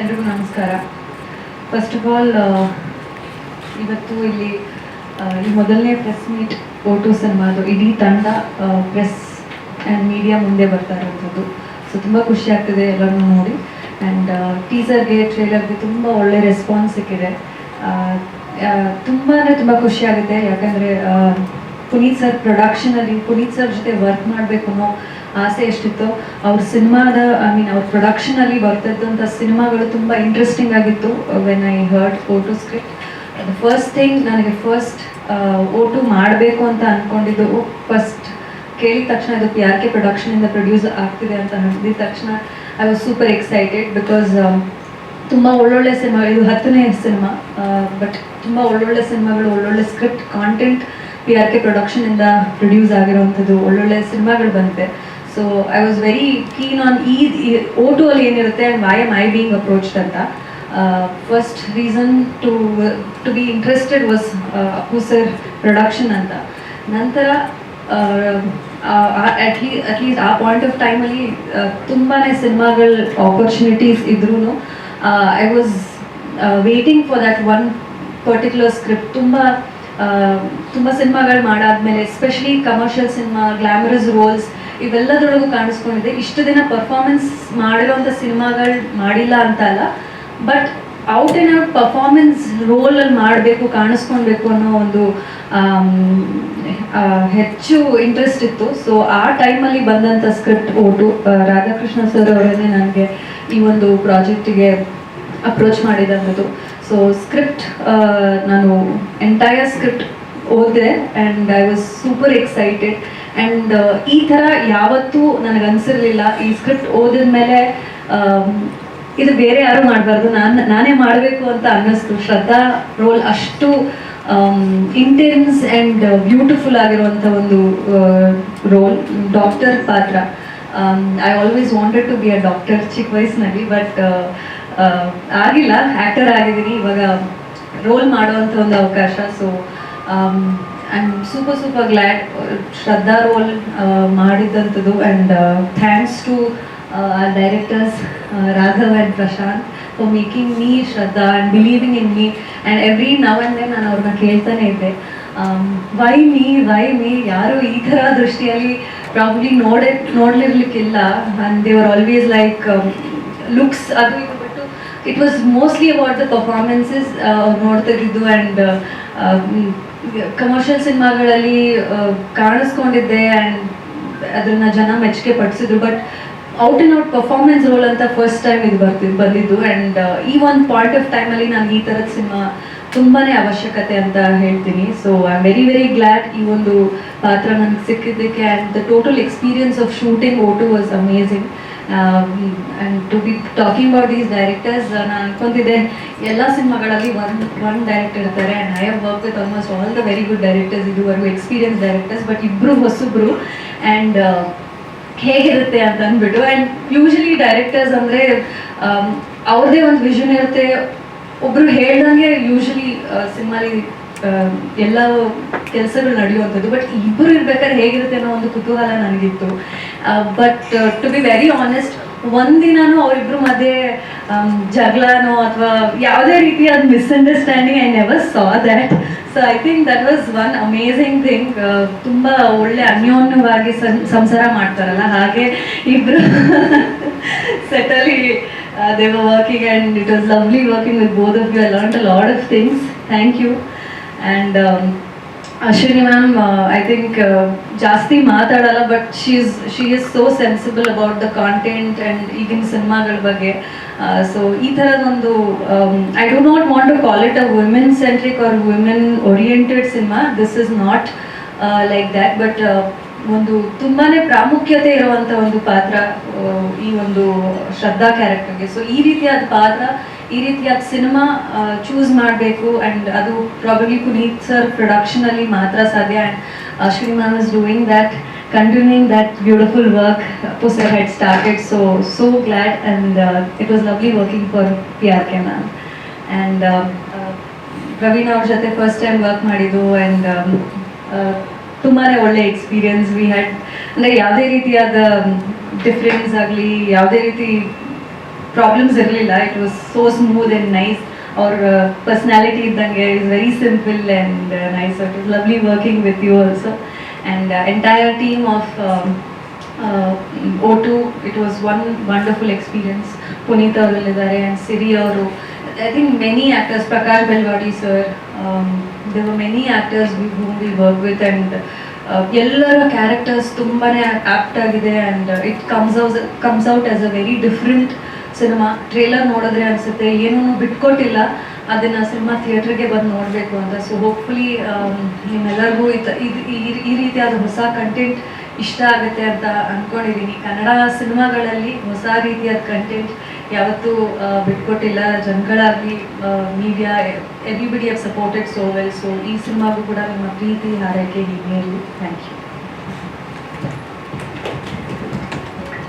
ಎಲ್ರಿಗೂ ನಮಸ್ಕಾರ. First of all ಇವತ್ತು ಇಲ್ಲಿ ಈ ಮೊದಲನೇ ಪ್ರೆಸ್ ಮೀಟ್ ಓಟು ಸಿನಿಮಾದು, ಇಡೀ ತಂಡ ಪ್ರೆಸ್ ಆ್ಯಂಡ್ ಮೀಡಿಯಾ ಮುಂದೆ ಬರ್ತಾ ಇರೋಂಥದ್ದು ಸೊ ತುಂಬ ಖುಷಿ ಆಗ್ತಿದೆ ಎಲ್ಲರನ್ನು ನೋಡಿ. ಆ್ಯಂಡ್ ಟೀಸರ್ಗೆ ಟ್ರೇಲರ್ಗೆ ತುಂಬ ಒಳ್ಳೆ ರೆಸ್ಪಾನ್ಸ್ ಸಿಕ್ಕಿದೆ. ತುಂಬಾ ತುಂಬ ಖುಷಿ ಆಗುತ್ತೆ. ಯಾಕಂದರೆ ಪುನೀತ್ ಸರ್ ಪ್ರೊಡಕ್ಷನಲ್ಲಿ ಪುನೀತ್ ಸರ್ ಜೊತೆ ವರ್ಕ್ ಮಾಡಬೇಕು ಅನ್ನೋ ಆಸೆ ಎಷ್ಟಿತ್ತು, ಅವ್ರ ಸಿನಿಮಾದ ಐ ಮೀನ್ ಅವ್ರ ಪ್ರೊಡಕ್ಷನಲ್ಲಿ ಬರ್ತಿದ್ದಂಥ ಸಿನಿಮಾಗಳು ತುಂಬ ಇಂಟ್ರೆಸ್ಟಿಂಗ್ ಆಗಿತ್ತು when I heard photo script first thing ನನಗೆ ಫಸ್ಟ್ ಓಟು ಮಾಡಬೇಕು ಅಂತ ಅಂದ್ಕೊಂಡಿದ್ದು ಫಸ್ಟ್ ಕೇಳಿದ ತಕ್ಷಣ ಇದು ಪಿ ಆರ್ ಕೆ ಪ್ರೊಡಕ್ಷನಿಂದ ಪ್ರೊಡ್ಯೂಸ್ ಆಗ್ತಿದೆ ಅಂತ ಹೇಳಿದ ತಕ್ಷಣ I was super excited because ತುಂಬ ಒಳ್ಳೊಳ್ಳೆ ಸಿನಿಮಾ, ಇದು ಹತ್ತನೇ ಸಿನಿಮಾ ಬಟ್ ತುಂಬ ಒಳ್ಳೊಳ್ಳೆ ಸಿನಿಮಾಗಳು, ಒಳ್ಳೊಳ್ಳೆ script content P R K ಪ್ರೊಡಕ್ಷನಿಂದ produce ಆಗಿರೋವಂಥದ್ದು, ಒಳ್ಳೊಳ್ಳೆ ಸಿನಿಮಾಗಳು ಬಂದಿದೆ. So I was very keen on ಈ ಓಟು ಅಲ್ಲಿ ಏನಿರುತ್ತೆ why am I being approached ಅಂತ. First reason to to be interested was Appu sir production ಅಂತ. ನಂತರ ಅಟ್ಲೀ ಅಟ್ಲೀಸ್ಟ್ ಆ ಪಾಯಿಂಟ್ ಆಫ್ ಟೈಮಲ್ಲಿ ತುಂಬಾ ಸಿನಿಮಾಗಳ ಆಪರ್ಚುನಿಟೀಸ್ ಇದ್ರೂ I was waiting for that one particular script ತುಂಬ ತುಂಬ ಸಿನಿಮಾಗಳು ಮಾಡಾದ್ಮೇಲೆ especially commercial cinema glamorous roles ಇವೆಲ್ಲದರೊಳಗೂ ಕಾಣಿಸ್ಕೊಂಡಿದೆ. ಇಷ್ಟು ದಿನ ಪರ್ಫಾರ್ಮೆನ್ಸ್ ಮಾಡಿರೋಂಥ ಸಿನಿಮಾಗಳು ಮಾಡಿಲ್ಲ ಅಂತ ಅಲ್ಲ but out and out performance ರೋಲಲ್ಲಿ ಮಾಡಬೇಕು, ಕಾಣಿಸ್ಕೊಳ್ಬೇಕು ಅನ್ನೋ ಒಂದು ಹೆಚ್ಚು ಇಂಟ್ರೆಸ್ಟ್ ಇತ್ತು. ಸೊ ಆ ಟೈಮಲ್ಲಿ ಬಂದಂಥ ಸ್ಕ್ರಿಪ್ಟ್ ಓಟು ರಾಧಾಕೃಷ್ಣ ಸರ್ ಅವರನ್ನೇ ನನಗೆ ಈ ಒಂದು ಪ್ರಾಜೆಕ್ಟಿಗೆ ಅಪ್ರೋಚ್ ಮಾಡಿದಂಥದ್ದು. ಸೊ ಸ್ಕ್ರಿಪ್ಟ್ ನಾನು ಎಂಟೈರ್ ಸ್ಕ್ರಿಪ್ಟ್ ಓದಿದೆ and I was super excited and ಈ ಥರ ಯಾವತ್ತೂ ನನಗೆ ಅನಿಸಿರ್ಲಿಲ್ಲ ಈ ಸ್ಕ್ರಿಪ್ಟ್ ಓದಿದ ಮೇಲೆ ಇದು ಬೇರೆ ಯಾರು ಮಾಡಬಾರ್ದು. ನಾನು, ನಾನೇ ಮಾಡಬೇಕು ಅಂತ ಅನ್ನಿಸ್ತು. ಶ್ರದ್ಧಾ ರೋಲ್ ಅಷ್ಟು ಇಂಟೆನ್ಸ್ ಆ್ಯಂಡ್ ಬ್ಯೂಟಿಫುಲ್ ಆಗಿರುವಂಥ ಒಂದು ರೋಲ್ ಡಾಕ್ಟರ್ ಪಾತ್ರ. I always wanted to be a doctor ಚಿಕ್ಕ ವಯಸ್ಸಿನಲ್ಲಿ ಬಟ್ ಆಗಿಲ್ಲ. ಆ್ಯಕ್ಟರ್ ಆಗಿದ್ದೀನಿ. ಇವಾಗ ರೋಲ್ ಮಾಡುವಂಥ ಒಂದು ಅವಕಾಶ. So am super super glad Shraddha role ಮಾಡಿದ್ದಂಥದ್ದು and thanks to directors Raghav Raghav Prashant Prashant making me Shraddha and believing in me and every now and then ನಾನು ಅವ್ರನ್ನ ಕೇಳ್ತಾನೆ ಇದ್ದೆ. ವೈ ಮೀ ವೈ ಮೀ ಯಾರು ಈ ಥರ ದೃಷ್ಟಿಯಲ್ಲಿ probably ನೋಡೇ, ನೋಡ್ಲಿರ್ಲಿಕ್ಕಿಲ್ಲ. And they are always like looks ಅದು ಬಿಟ್ಟು it was mostly about the performances ನೋಡ್ತಿದ್ದು and commercial ಸಿನಿಮಾಗಳಲ್ಲಿ ಕಾಣಿಸ್ಕೊಂಡಿದ್ದೆ ಆ್ಯಂಡ್ ಅದನ್ನ ಜನ ಮೆಚ್ಚುಗೆ ಪಡಿಸಿದ್ರು. But out and out performance role ಅಂತ ಫಸ್ಟ್ ಟೈಮ್ ಇದು ಬರ್ತಿದ್ ಬಂದಿದ್ದು. ಆ್ಯಂಡ್ ಈ ಒಂದು ಪಾಯಿಂಟ್ ಆಫ್ ಟೈಮಲ್ಲಿ ನಾನು ಈ ಥರದ ಸಿನಿಮಾ ತುಂಬಾ ಅವಶ್ಯಕತೆ ಅಂತ ಹೇಳ್ತೀನಿ. So I am very very glad ಈ ಒಂದು ಪಾತ್ರ ನನಗೆ ಸಿಕ್ಕಿದ್ದಕ್ಕೆ. And the total experience of shooting O two was amazing to be talking about these directors ನಾನು ಅನ್ಕೊಂತಿದ್ದೆ, ಎಲ್ಲ ಸಿನಿಮಾಗಳಲ್ಲಿ ಒನ್ ಒನ್ ಡೈರೆಕ್ಟರ್ ಇರ್ತಾರೆ and I have work with almost all the very good directors ಇದುವರೆಗೂ ಎಕ್ಸ್ಪೀರಿಯನ್ಸ್ ಡೈರೆಕ್ಟರ್ಸ್ ಬಟ್ ಇಬ್ಬರು ಹೊಸಬ್ರು and ಹೇಗಿರುತ್ತೆ ಅಂತ ಅಂದ್ಬಿಟ್ಟು ಆ್ಯಂಡ್ ಯೂಶಲಿ ಡೈರೆಕ್ಟರ್ಸ್ ಅಂದರೆ ಅವ್ರದ್ದೇ ಒಂದು ವಿಷನ್ ಇರುತ್ತೆ ಒಬ್ಬರು ಹೇಳ್ದಂಗೆ ಯೂಶಲಿ ಸಿನಿಮಾಲಿ ಎಲ್ಲ ಕೆಲಸಗಳು ನಡೆಯುವಂಥದ್ದು. ಬಟ್ ಇಬ್ಬರು ಇರ್ಬೇಕಾದ್ರೆ ಹೇಗಿರುತ್ತೆ ಅನ್ನೋ ಒಂದು ಕುತೂಹಲ ನನಗಿತ್ತು. But to be very honest ಒಂದಿನೂ ಅವರಿಬ್ರು ಮಧ್ಯೆ ಜಗಳನೋ ಅಥವಾ ಯಾವುದೇ ರೀತಿಯಾದ misunderstanding I never saw that so I think that was one amazing thing ತುಂಬ ಒಳ್ಳೆ ಅನ್ಯೋನ್ಯವಾಗಿ ಸಂಸಾರ ಮಾಡ್ತಾರಲ್ಲ. ಹಾಗೆ ಇಬ್ಬರು ಸೆಟಲಿ they were working and it was lovely working with both of you I learn a lot of things thank you and Ashwini ma'am I think ಜಾಸ್ತಿ ಮಾತಾಡಲ್ಲ but she is is so sensible about the content and ಈಗಿನ ಸಿನಿಮಾಗಳ ಬಗ್ಗೆ. So ಈ ಥರದೊಂದು I do not want to call it a women centric or women oriented cinema this is not like that but ಒಂದು ತುಂಬಾನೇ ಪ್ರಾಮುಖ್ಯತೆ ಇರುವಂಥ ಒಂದು ಪಾತ್ರ ಈ ಒಂದು ಶ್ರದ್ಧಾ ಕ್ಯಾರೆಕ್ಟರ್ಗೆ. ಸೊ ಈ ರೀತಿಯಾದ ಪಾತ್ರ ಈ ರೀತಿಯಾದ ಸಿನಿಮಾ ಚೂಸ್ ಮಾಡಬೇಕು ಆ್ಯಂಡ್ ಅದು ಪ್ರಾಬಬ್ಲಿ ಪುನೀತ್ ಸರ್ ಪ್ರೊಡಕ್ಷನಲ್ಲಿ ಮಾತ್ರ ಸಾಧ್ಯ and Ashwini is doing that continuing that beautiful work Appu sir had started so so glad and it was lovely working for P R K ma'am and Praveen ಅವ್ರ ಜೊತೆ first time work ಮಾಡಿದ್ದು and ತುಂಬಾ ಒಳ್ಳೆ experience we had ಅಂದರೆ ಯಾವುದೇ ರೀತಿಯಾದ difference ಆಗಲಿ, ಯಾವುದೇ ರೀತಿ ಪ್ರಾಬ್ಲಮ್ಸ್ ಇರಲಿಲ್ಲ. It was so smooth and nice ಅವ್ರ ಪರ್ಸ್ನಾಲಿಟಿ ಇದ್ದಂಗೆ is very simple and nice it is lovely working with you also and entire team of O two it was one wonderful experience Puneeth ಅವರಲ್ಲಿದ್ದಾರೆ and Siri ಅವರು I think many actors Prakash Belawadi sir Dev many actors we whom we work with and ಎಲ್ಲರ characters ತುಂಬಾ apt ಆಗಿದೆ and it comes out comes out as a very different cinema trailer ನೋಡಿದ್ರೆ ಅನಿಸುತ್ತೆ, ಏನೂ ಬಿಟ್ಕೊಟ್ಟಿಲ್ಲ. ಅದನ್ನು cinema ಥಿಯೇಟ್ರಿಗೆ ಬಂದು ನೋಡಬೇಕು ಅಂತ. ಸೊ ಹೋಪ್ಫುಲಿ ನಿಮ್ಮೆಲ್ಲರಿಗೂ ಇದು ಈ- ಈ ರೀತಿಯಾದ ಹೊಸ ಕಂಟೆಂಟ್ ಇಷ್ಟ ಆಗುತ್ತೆ ಅಂತ ಅಂದ್ಕೊಂಡಿದ್ದೀನಿ ಕನ್ನಡ ಸಿನಿಮಾಗಳಲ್ಲಿ ಹೊಸ ರೀತಿಯಾದ ಕಂಟೆಂಟ್ ಯಾವತ್ತೂ ಬಿಟ್ಕೊಟ್ಟಿಲ್ಲ. ಜನಗಳಾಗಲಿ media everybody have supported so well so ಈ ಸಿನಿಮಾಗೂ ಕೂಡ ನಿಮ್ಮ ಪ್ರೀತಿ, ಹಾರೈಕೆ ಹೀಗೆ ಥ್ಯಾಂಕ್ ಯು